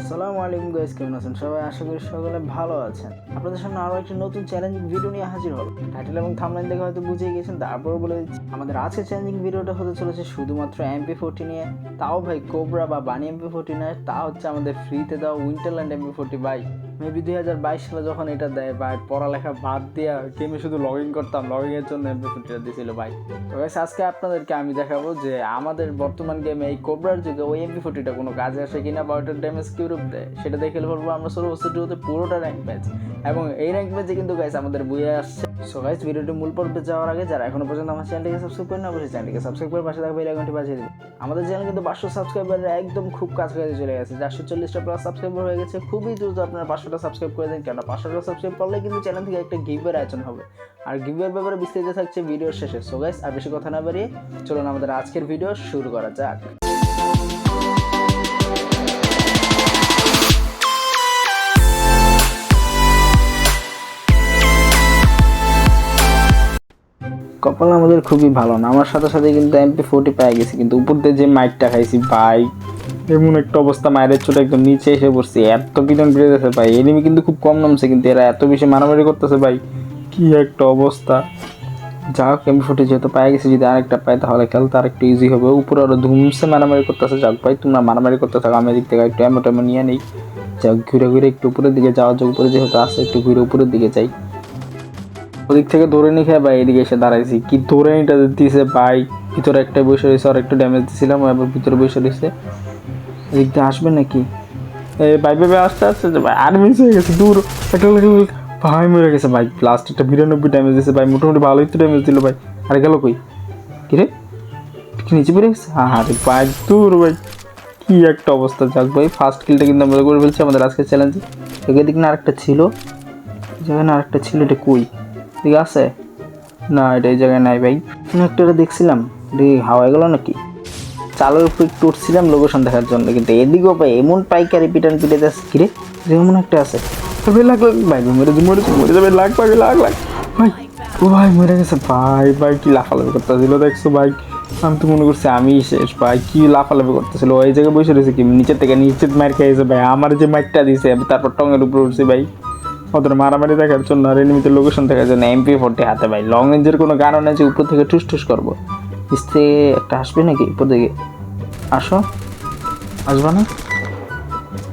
আসসালামু আলাইকুম গাইজ কেমন আছেন? সবাই আশা করি সকলে ভালো আছেন। আপনাদের সামনে আরও একটি নতুন চ্যালেঞ্জিং ভিডিও নিয়ে হাজির হল টাইটেল এবং থামলাইন দেখে হয়তো বুঝে গেছেন তারপর বলে দিচ্ছি, আমাদের আজকে চ্যালেঞ্জিং ভিডিওটা হতে চলেছে শুধুমাত্র এমপি ফোরটি নিয়ে। তাও ভাই কোবরা বা বানি এমপি ফোরটি নয়, তা হচ্ছে আমাদের ফ্রিতে দেওয়া Winterland MP forty by maybe দুই হাজার বাইশ সালে যখন এটা দেয় ভাই পড়ালেখা বাদ দিয়া গেমে শুধু লগ ইন করতাম লগ ইনের জন্য ফোরটিটা দিয়েছিল ভাই। তো guys, আজকে আপনাদেরকে আমি দেখাবো যে আমাদের বর্তমান গেমে এই কোবরার যুগে ওই এমপি ফোরটিটা কোনো কাজে আসে কিনা বা ওটার ড্যামেজ কিউরূপ দেয় সেটা দেখে বলব আমরা সর্বোচ্চ ডুতে পুরোটা র্যাঙ্ক ম্যাচ এবং এই র্যাঙ্ক ম্যাচে কিন্তু গাইস আমাদের বইয়ে আসছে। সো গাইস ভিডিওটি মূল পর্বে যাওয়ার আগে যারা এখনও পর্যন্ত আমার চ্যানেলটিকে সাবস্ক্রাইব করেন অবশ্যই চ্যানেলটিকে সাবস্ক্রাইব করে পাশে থাকবে এই আইকনটি বাজিয়ে দিন। আমাদের চ্যানেল কিন্তু পাঁচশো সাবস্ক্রাইবারের একদম খুব কাছাকাছি চলে গেছে। চারশো চল্লিশটা প্লাস সাবস্ক্রাইবার হয়ে গেছে। খুবই দ্রুত আপনারা পাঁচশোটা সাবস্ক্রাইব করে দেন কেন পাঁচশোটা সাবস্ক্রাইব করলে কিন্তু চ্যানেল থেকে একটা গিভের আয়োজন হবে। আর গিভের ব্যাপারে বিস্তারিত থাকছে ভিডিওর শেষে। সো গাইস আর বেশি কথা না বাড়িয়ে চলুন আমাদের আজকের ভিডিও শুরু করা যাক। কপাল আমাদের খুবই ভালো না। আমার সাথে সাথে কিন্তু এমপি ফোর্টি পেয়ে গেছি, কিন্তু উপর দিয়ে যে মাইকটা খাইছি, ভাই এমন একটা অবস্থা মায়ের চোট একদম নিচে এসে পড়ছি। এত কিজন বেড়ে গেছে ভাই। এনিমি কিন্তু খুব কম নামছে কিন্তু এরা এত বেশি মারামারি করতেছে ভাই। কি একটা অবস্থা। যা হোক এমপি ফোর্টি যেহেতু পাই গেছি। যদি আরেকটা পাই তাহলে খেলতে আর একটু ইজি হবে। উপরে আরও ধুমসে মারামারি করতেছে। যাক ভাই, তোমরা মারামারি করতে থাকো। আমি এদিক থেকে একটু এমন টেমো নিয়ে নিই। যাক, ঘুরে ঘুরে একটু উপরের দিকে যাওয়া যাক উপরে যেহেতু আসে একটু ঘুরে উপরের দিকে যাই। ওদিক থেকে ধরে নিয়ে খেয়ে ভাই এদিকে এসে দাঁড়াইছি। কি ধরে নিটা দিছে ভাই। ভিতরে একটা বসে রয়েছে আর একটু ড্যামেজ দিছিলাম এবার ভিতরে বসে রয়েছে। এদিক দিয়ে আসবে নাকি? ভাই ভেবে আসতে আসতে আর মিস হয়ে গেছে, দূর। ভাই, মরে গেছে, ভাই লাস্ট একটা বিরানব্বই ড্যামেজ দিছে ভাই, মোটামুটি ভালোই তো ড্যামেজ দিল, ভাই। আর গেল কই? কি রে কি নিচে পড়ে গেছে? হ্যাঁ রে ভাই, দূর, ভাই। কি একটা অবস্থা, যাক ভাই ফার্স্ট কিলটা কিন্তু আমরা করে ফেলছি আমাদের আজকে চ্যালেঞ্জে এদিক না আরেকটা ছিল। এই জায়গায় না আরেকটা ছিল, এটা কই? ঠিক আছে? না, এটা এই জায়গায় নাই ভাই। একটা দেখছিলাম। দেখি হাওয়ায় গেল নাকি? চালের উপর একটু উঠছিলাম লোকেশন দেখার জন্য, কিন্তু এদিকেও ভাই এমন পাইকারি পিটান পিটে যাচ্ছে। কিরে যেমন একটা আছে। তবে লাখ লাখ, ভাই মরে মরে মরে যাবে, লাখ ভাই লাখ লাখ। ভাই, ও ভাই, মরে গেছে। ভাই ভাই, কি লাফালাফি করতেছিল, দেখছ ভাই? আমি তো মনে করছি আমি শেষ। ভাই, কি লাফালাফি করতেছিল? ওই জায়গায় বসে রয়েছে কি? নিচের থেকে নিচের মার খেয়েছে ভাই। আমার যে মাইকটা দিছে তারপর টঙের উপরে উঠছে ভাই। ওদের মারামারি দেখার জন্য আর এনিমিতে লোকেশন দেখার জন্য এমপি ফোরটি হাতে ভাই। লং রেঞ্জের কোনো কারণ আছে উপর থেকে ঠুস ঠুস করব। ইস্তে একটা আসবে নাকি উপর দিকে? আসো। আসবা না?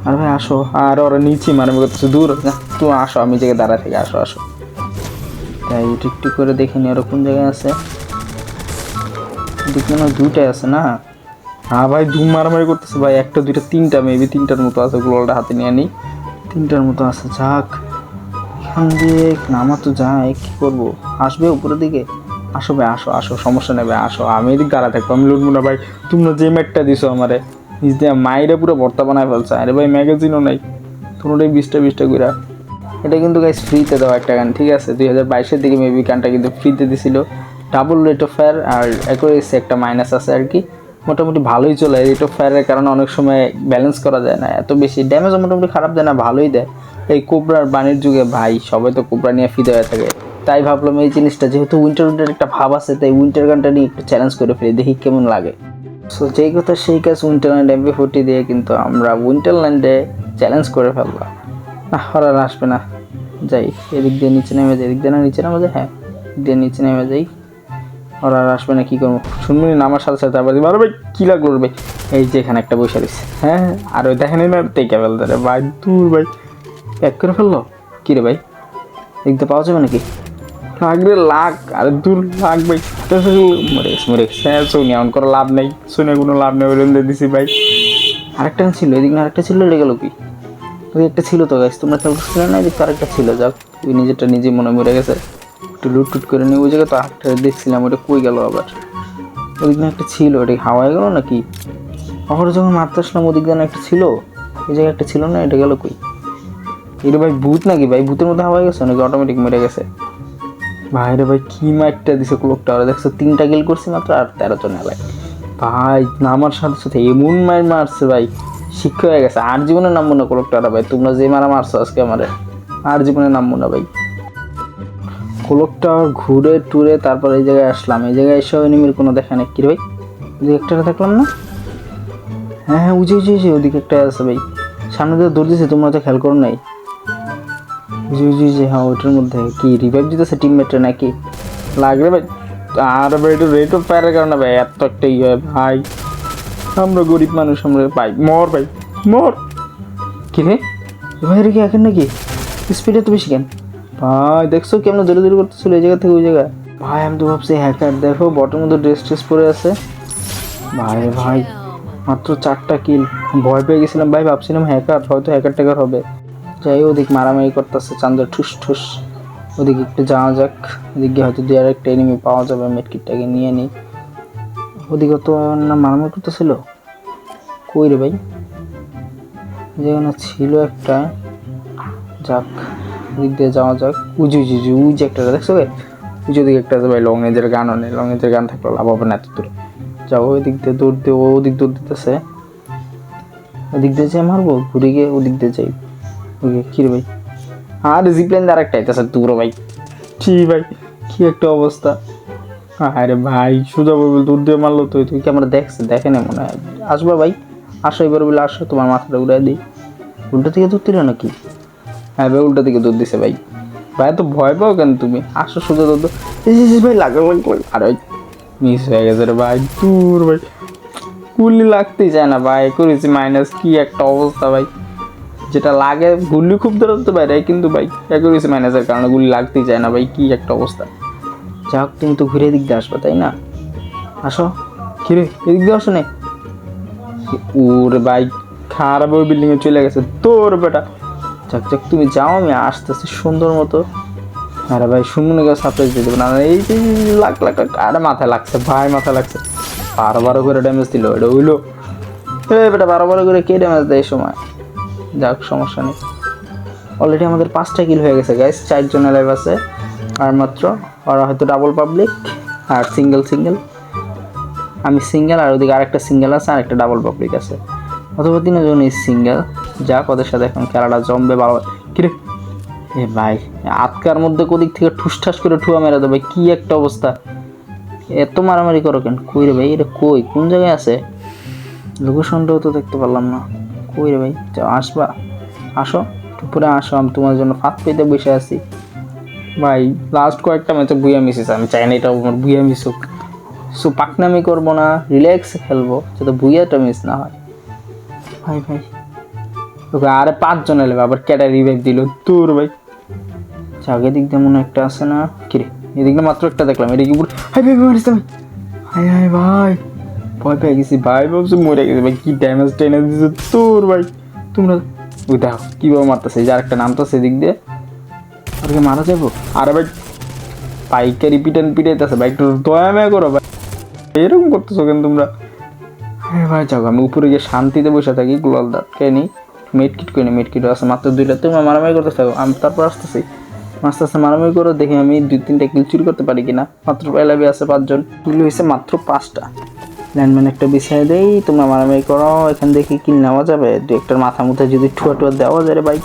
আর ভাই, আসো। আর ওরা নিচে মারামারি করতেছে দূর। তুমি আসো, আমি জায়গায় দাঁড়া থেকে, আসো আসো। তাই একটু করে দেখে নি ওরা কোন জায়গায় আছে। দেখি না, দুইটাই আছে না? হ্যাঁ ভাই ধুম মারামারি করতেছে ভাই, একটা, দুইটা, তিনটা মেবি তিনটার মতো আছে গ্লোলটা হাতে নিয়ে নিই তিনটার মতো আছে, যাক। এখান দিয়ে নামা তো যায়, কি করব? আসবে উপরের দিকে? আসো ভাই, আসো আসো, সমস্যা নেবে আসো। আমি এদিক দাঁড়া থাকব, আমি লুটবো না ভাই। তোমরা যে ম্যাটটা দিছো আমারে, নিজ দিয়ে মাইরে পুরো ভর্তা বানায় ফেলছে। আরে ভাই, ম্যাগাজিনও নাই। তোমরা বিশটা বিশটা করে এটা কিন্তু গাইস ফ্রিতে দেওয়া একটা গান, ঠিক আছে? দুই হাজার বাইশের দিকে মেবি গানটা কিন্তু ফ্রিতে দিছিল। ডাবল রেট অফ ফায়ার আর অ্যাকুরেসি একটা মাইনাস আছে আর কি। মোটামুটি ভালোই চলে। রেট অফ ফায়ারের কারণে অনেক সময় ব্যালেন্স করা যায় না। এত বেশি ড্যামেজও মোটামুটি খারাপ দেয় না, ভালোই দেয়। এই কোবরার বাণীর যুগে ভাই, সবাই তো কোবরা নিয়ে ফিদে হয়ে থাকে। তাই ভাবলাম এই জিনিসটা, যেহেতু উইন্টার উইন্টার একটা ভাব আছে, তাই উইন্টার গানটা নিয়ে একটু চ্যালেঞ্জ করে ফেলি, দেখি কেমন লাগে। সো যেই কথা সেই কাজ উইন্টারল্যান্ড এমপি ফোর্টি দিয়ে কিন্তু আমরা উইন্টারল্যান্ডে চ্যালেঞ্জ করে ফেললাম। না ওরা আর আসবে না। যাই, এদিক দিয়ে নিচে নেমে যাই, এদিক দিয়ে না, নিচে নামা যায়? হ্যাঁ দিয়ে নিচে নেমে যাই। ওরা আর আসবে না, কী করব? শুনবি না আমার সাথে সাথে আবার আরে ভাই, কী লাগল ভাই? এই যে এখানে একটা বসে রয়েছে। হ্যাঁ আর ওই দেখেনি না টেকে ফেলতে ভাই? দূর ভাই। প্যাক করে ফেলল? কী রে ভাই? দেখতে পাওয়া যাবে নাকি? লাগবে লাখ, আর দূর লাখ ভাই হ্যাঁ শুনি এমন করে লাভ নেই। শুনে কোনো লাভ নেই ওই দিয়ে দিছি ভাই। আরেকটা ছিল, এদিক আরেকটা ছিল, লেগে গেল কি? ওই একটা ছিল তো গাছ তোমরা খেয়াল করছিলে না, এদিকে আরেকটা ছিল, যাক, ওই নিজেরটা নিজে মনে মরে গেছে। একটু লুট টুট করে নিয়ে ওই জায়গায় তো আরেকটা দেখছিলাম, ওটা কই গেল আবার? ওদিক না একটা ছিল, ওটা হাওয়ায় গেল নাকি? অপরে যখন মারতে আসলাম, ওদিক দিয়ে না একটা ছিল? এই জায়গায় একটা ছিল না, এটা গেল কই? এটা ভাই ভূত নাকি, ভাই? ভূতের মধ্যে হাওয়ায় গেছে নাকি? অটোমেটিক মরে গেছে। ভাই রে ভাই, কি মাইটটা দিছে ক্লোকটা ওরা দেখছ, তিনটা গেল করছে মাত্র আর তেরো জন এলাকায় ভাই নামার সাথে সাথে এমন মার মারছে ভাই, শিক্ষা হয়ে গেছে। আর জীবনে নামবো না ক্লোকটা ভাই, তোমরা যে মারা মারছো আজকে আমারে, আর জীবনে নামবো না ভাই। ক্লোকটা ঘুরে টুরে তারপর এই জায়গায় আসলাম। এই জায়গায় এসে এনিমির কোনো দেখা নেই। কি ভাই? একটা দেখলাম না? হ্যাঁ হ্যাঁ উজে উজে, ওদিকে একটা আছে ভাই। সামনে দিয়ে দৌড় দিছে, তোমরা তো খেয়াল করো নাই। জি জি জি হ্যাঁ ওটার মধ্যে কি রিভাইভ দিতেছে টিমমেটে নাকি? লাগবে ভাই। আর ভাই একটু রেট অফ ফায়ারের কারণে ভাই, এত একটা ইয়ে ভাই। আমরা গরিব মানুষ, আমরা ভাই, মর ভাই, মর। কি রে? ভাই রে কি এখন নাকি? স্পিডে তো বেশি কেন? ভাই, দেখছ কেমন দৌড়ে দৌড়ে করতেছিল এই জায়গা থেকে ওই জায়গায় ভাই, আমি তো ভাবছি হ্যাকার দেখো বটের মধ্যে ড্রেস ট্রেস পরে আছে। ভাই ভাই, মাত্র চারটা কিল ভয় পেয়ে গেছিলাম, ভাই, ভাবছিলাম হ্যাকার হয়তো হ্যাকার ট্যাকার হবে। যাই ওদিক মারামারি করতেছে চান্দের ঠুস ঠুস। ওদিকে একটু যাওয়া যাক, ওদিকে হয়তো দু আর একটা এনিমি পাওয়া যাবে, মেটকিটটাকে নিয়ে নিই ওদিকে তো না মারামারি করতেছিল? কই রে ভাই? যেখানে ছিল একটা। যাক, ওদিক দিয়ে যাওয়া যাক। উজু উজু উজু উজ একটা, দেখছ ভাই? উজু ওদিকে একটা আছে ভাই লং এজের গানও নেই লং এজের গান থাকলে লাভ হবে না এত দূরে যাও ওই দিক দিয়ে দৌড় দিয়ে ওদিক দৌড় দিতেছে। ওদিক দিয়ে যাই মারবো, ঘুরে গিয়ে ওদিক দিয়ে যাই। ওকে কি রে ভাই? আর জিপ্লেন আর একটা আইতেছে দূর ভাই। ছি ভাই? কি একটা অবস্থা। আরে ভাই সোজা বলবে দূর দিয়ে মারলো তুই তুই ক্যামেরা দেখছে দেখে না মনে হয়। আসবা ভাই আসো এবার বলে আসো তোমার মাথাটা উড়াই দিই। উল্টো দিকে দূর দিল নাকি? হ্যাঁ ভাই উল্টো দিকে দূর দিছে ভাই। ভাই তো ভয় পাও কেন তুমি? আসো সোজা যে, ভাই লাগা আরে ভাই মিস হয়ে গেছে রে ভাই দূর ভাই। গুলি লাগতেই চায় না ভাই করেছি মাইনাস কি একটা অবস্থা ভাই। যেটা লাগে গুলি খুব দূরত্ব বাইরে, কিন্তু ভাই করেছি মাইনাসের কারণে গুলি লাগতেই চায় না, ভাই, কি একটা অবস্থা। যাক, তুমি তো ঘুরে এদিক দিয়ে আসবে, তাই না? আসো। কিরে এদিক দিয়ে আসো নে। ওরে ভাই, খারাপ ওই বিল্ডিংয়ে চলে গেছে, তোর বেটা। যাক যাক, তুমি যাও, আমি আসতেছি সুন্দর মতো। আরে ভাই সুন্দর করে সারপ্রাইজ দিয়ে দেবো। না এই যে লাখ লাখ আরে মাথায় লাগছে, ভাই, মাথায় লাগছে। বারো বারো করে ড্যামেজ দিল, এটা হইল। বেটা, বারো বারো করে কে ড্যামেজ দেয় সময়? যাক, সমস্যা নেই। অলরেডি আমাদের পাঁচটা কিল হয়ে গেছে গাইস চারজন লাইভ আছে, আর মাত্র ওরা হয়তো ডাবল পাবলিক আর সিঙ্গেল সিঙ্গেল আমি সিঙ্গেল আর ওদিকে আরেকটা সিঙ্গেল আছে আর একটা ডাবল পাবলিক আছে। অথবা তিনজন সিঙ্গেল যাক, ওদের সাথে এখন খেলাটা জমবে ভালো। কিরে? এ ভাই, আটকার মধ্যে কোদিক থেকে ঠুসঠাস করে ঠুয়া মেরে দেবে, কি একটা অবস্থা। এত মারামারি করো কেন? কই রে ভাই এটা কই? কোন জায়গায় আছে? লোকেশনটাও তো দেখতে পারলাম না। কই রে ভাই? যাও, আসবা। আসো পরে আসো, আমি তোমার জন্য ফাঁদ পেতে বসে আছি। ভাই লাস্ট কয়েকটা ম্যাচে বুয়া মিসেছে আমি চাই না এটা আমার বুয়া মিস হোক। সো পাকনামি করব না রিল্যাক্স খেলব, যাতে বুয়াটা মিস না হয়। ভাই ভাই। ওকে আরে পাঁচজন এলে, আবার ক্যাটা রিভাইভ দিল। তোর ভাই। যাক এদিক দিয়ে মনে একটা আছে না? কিরে এদিক দিয়ে মাত্র একটা দেখলাম। এদিকে হাই, ভাই ভাই হাই হাই, ভাই। ভয় পেয়ে গেছি। ভাই, ভাবছি মরে গেছে। ভাই, কি ড্যামেজ টেনে দিয়েছে তোর ভাই। তোমরা ওই দেখো, কীভাবে মারতেছে। যে আরেকটা নামতেছে এদিক দিয়ে। আর কি মারা যাব। আরে ভাই, পাইকারি পিটান পিটাইতেছে। ভাই, একটু দয়া মেয়া করো ভাই। এরকম করতেছো কেন তোমরা? হ্যাঁ ভাই, যাও, আমি উপরে গিয়ে শান্তিতে বসে থাকি গ্লোয়াল দাঁত খেয়ে নিই মেডকিট করে মেডকিট আছে মাত্র দুইটা। তুমি মারামারি করতে থাকো আমি তারপর আসতেছি। আস্তে আস্তে মারামারি করে, দেখি আমি দুই তিনটা কিল চুরি করতে পারি কিনা। মাত্র এলাবি আছে পাঁচজন। কিল হয়েছে মাত্র পাঁচটা। ল্যান্ডম্যান একটা বিছাই দেই তোমরা মারামারি করো, এখান থেকে কিল নেওয়া যাবে। দু একটার মাথা মুথে যদি ঠুয়া টুয়া দেওয়া যায় বাইক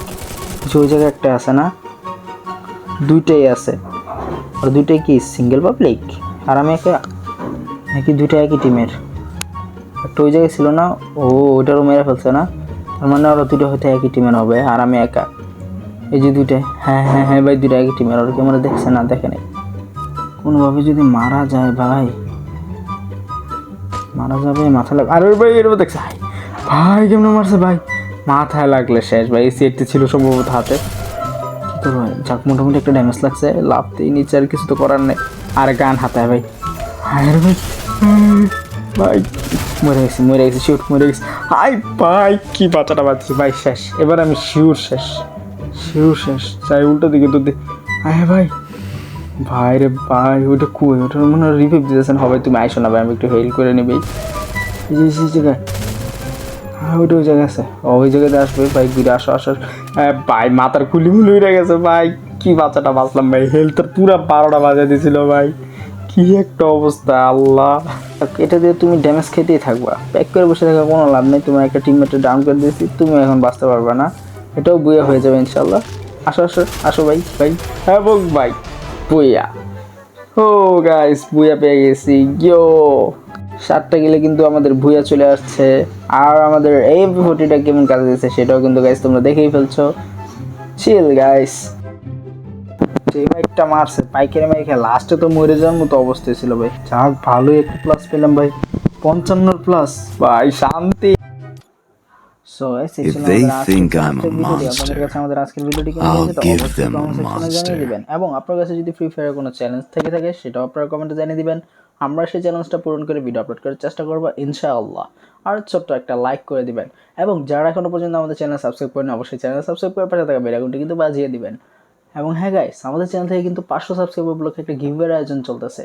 কিছু ওই জায়গায় একটা আছে না? দুইটাই আছে। আর দুইটাই কি সিঙ্গেল পাবলিক আর আমি একা, নাকি দুইটা একই টিমের একটা ওই জায়গায় ছিল না? ও ওইটারও মেরে ফেলছে না? তার মানে ওরা দুটো হয়তো একই টিমের হবে, আর আমি একা। এই যে দুইটা হ্যাঁ হ্যাঁ হ্যাঁ ভাই, দুইটা একই টিমের ওরা ক্যামেরা দেখছে না? দেখে নাই। কোনোভাবে যদি মারা যায় ভাই মারা যাবে মাথা লাগ আরে ভাই এরকম দেখছে ভাই ভাই কেমন মারছে ভাই? মাথায় লাগলে শেষ ভাই এই সেটটি ছিল সম্ভবত হাতে। করব ভাই? যাক মোটামুটি একটা ড্যামেজ লাগছে লাভতেই নিচে আর কিছু তো করার নেই। আর গান হাতায় ভাই। আরে ভাই ভাই, মরে গেছি মরে গেছি শিউর মরে গেছি। হাই ভাই কি বাচ্চাটা বাচ্চি। ভাই শেষ। এবার আমি শিউর শেষ। শিউর শেষ। চাই উল্টো দিকে তো আরে ভাই ভাই রে ভাই ওটা কই? ওটা মনে হয় দিতেছেন। হবে তুমি আইসো না ভাই আমি একটু হেল্প করে নিবি। এই জায়গায়। হ্যাঁ ওইটা ওই জায়গায় আছে। ওই জায়গাতে আসবে। ভাই ঘুরে আসো আসো। ভাই মাথার খুলি মুলি উড়ে গেছে ভাই। কি বাচ্চাটা বাঁচলাম ভাই। হেলথের পুরো বারোটা বাজা দিছিল ভাই। কি একটা অবস্থা আল্লাহ। এটা দিয়ে তুমি ড্যামেজ খেতেই থাকবা। প্যাক করে বসে থাকা কোনো লাভ নেই। তোমার একটা টিমমেটে ডাউন করে দিয়েছি তুমি এখন বাঁচতে পারবে না। এটাও বুয়া হয়ে যাবে ইনশাল্লাহ আসো আসো আসো ভাই ভাই। হ্যাঁ বল ভাই। বুয়া ও গাইস বুয়া পেয়ে গেছি। গিও সাতটা গেলে কিন্তু আমাদের ভুয়া চলে আসছে। আর আমাদের এই ফোর্টিটা কেমন কাজে দিচ্ছে সেটাও কিন্তু গাইস তোমরা দেখেই ফেলছো। চিল গাইস যে বাইকটা মারছে পাইকারি মাইকে লাস্টে তো মরে যাওয়ার মতো অবস্থায় ছিল ভাই। যাক, ভালোই একটু প্লাস পেলাম ভাই। পঞ্চান্ন প্লাস ভাই, শান্তি। If they think I'm a monster, I'll give them a monster. এবং আপনার কাছে যদি ফ্রি ফায়ারের কোনো চ্যালেঞ্জ থেকে থাকে সেটাও আপনারা কমেন্টে জানিয়ে দিবেন। আমরা সেই চ্যালেঞ্জটা পূরণ করে ভিডিও আপলোড করার চেষ্টা করব ইনশাআল্লাহ। আর ছোট্ট একটা লাইক করে দিবেন। এবং যারা এখনও পর্যন্ত আমাদের চ্যানেল সাবস্ক্রাইব করেন অবশ্যই চ্যানেল সাবস্ক্রাইব করে পাশে থাকা বেলাগুনটি কিন্তু বাজিয়ে দিবেন। এবং হ্যাঁ গাইস আমাদের চ্যানেল থেকে কিন্তু পাঁচশো সাবস্ক্রাইবার উপলক্ষে একটা গিভওয়ের আয়োজন চলতেছে।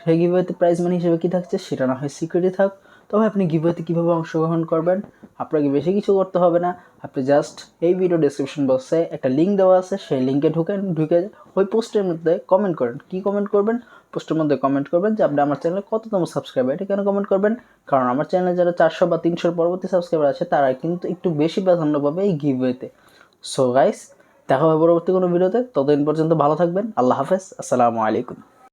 সেই গিভওয়েতে প্রাইজ মানি হিসেবে কী থাকছে সেটা না হয় সিক্রেটই থাক। তবে আপনি গিভওয়েতে কীভাবে অংশগ্রহণ করবেন, আপনাকে বেশি কিছু করতে হবে না। আপনি জাস্ট এই ভিডিও ডেসক্রিপশন বক্সে একটা লিঙ্ক দেওয়া আছে, সেই লিঙ্কে ঢুকেন ঢুকে ওই পোস্টের মধ্যে কমেন্ট করেন। কি কমেন্ট করবেন? পোস্টের মধ্যে কমেন্ট করবেন যে, আপনি আমার চ্যানেলে কততম সাবস্ক্রাইবার এটা কেন কমেন্ট করবেন? কারণ আমার চ্যানেলে যারা চারশো বা তিনশোর পরবর্তী সাবস্ক্রাইবার আছে, তারা কিন্তু একটু বেশি প্রাধান্য পাবে এই গিভওয়েতে সো গাইস দেখা হবে পরবর্তী কোনো ভিডিওতে ততদিন পর্যন্ত ভালো থাকবেন। আল্লাহ হাফেজ। আসসালামু আলাইকুম।